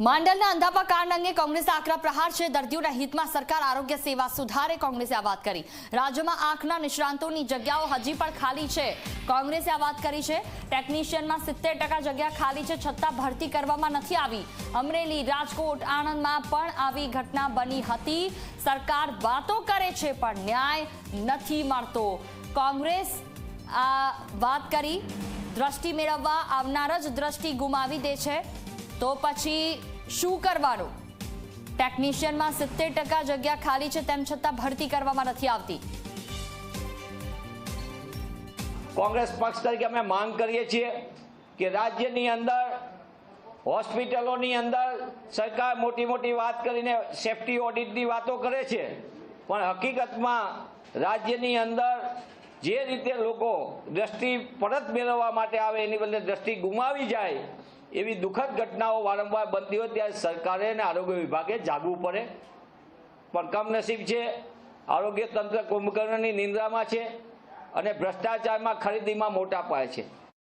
માંડલના અંધાપા કાંડ અંગે કોંગ્રેસે આકરા પ્રહાર છે. દર્દીઓના હિતમાં સરકાર આરોગ્ય સેવા સુધારે કોંગ્રેસે આ વાત કરી. રાજ્યમાં આંખના નિષ્ણાંતોની જગ્યાઓ હજી પણ ખાલી છે. કોંગ્રેસે આ વાત કરી છે. ટેકનિશિયનમાં સિત્તેર જગ્યા ખાલી છે છતાં ભરતી કરવામાં નથી આવી. અમરેલી, રાજકોટ, આણંદમાં પણ આવી ઘટના બની હતી. સરકાર વાતો કરે છે પણ ન્યાય નથી મળતો. કોંગ્રેસ આ વાત કરી. દ્રષ્ટિ મેળવવા આવનાર જ દ્રષ્ટિ ગુમાવી દે છે. તો પછી શું કરવાનું? ટેકનિશિયનમાં સિત્તેર ટકા જગ્યા ખાલી છે, તેમ છતાં ભરતી કરવામાં નથી આવતી. કોંગ્રેસ પક્ષ તરીકે અમે માંગ કરીએ છીએ કે રાજ્યની અંદર, હોસ્પિટલોની અંદર સરકાર મોટી મોટી વાત કરીને સેફટી ઓડિટની વાતો કરે છે. પણ હકીકતમાં રાજ્યની અંદર જે રીતે લોકો દ્રષ્ટિ પરત મેળવવા માટે આવે એની બદલે દ્રષ્ટિ ગુમાવી જાય એવી દુઃખદ ઘટનાઓ વારંવાર બનતી હોય ત્યારે સરકારે અને આરોગ્ય વિભાગે જાગવું પડે. પણ કમનસીબ છે, આરોગ્ય તંત્ર કુંભકર્ણની નિંદ્રામાં છે અને ભ્રષ્ટાચારમાં ખરીદીમાં મોટા પાયે છે.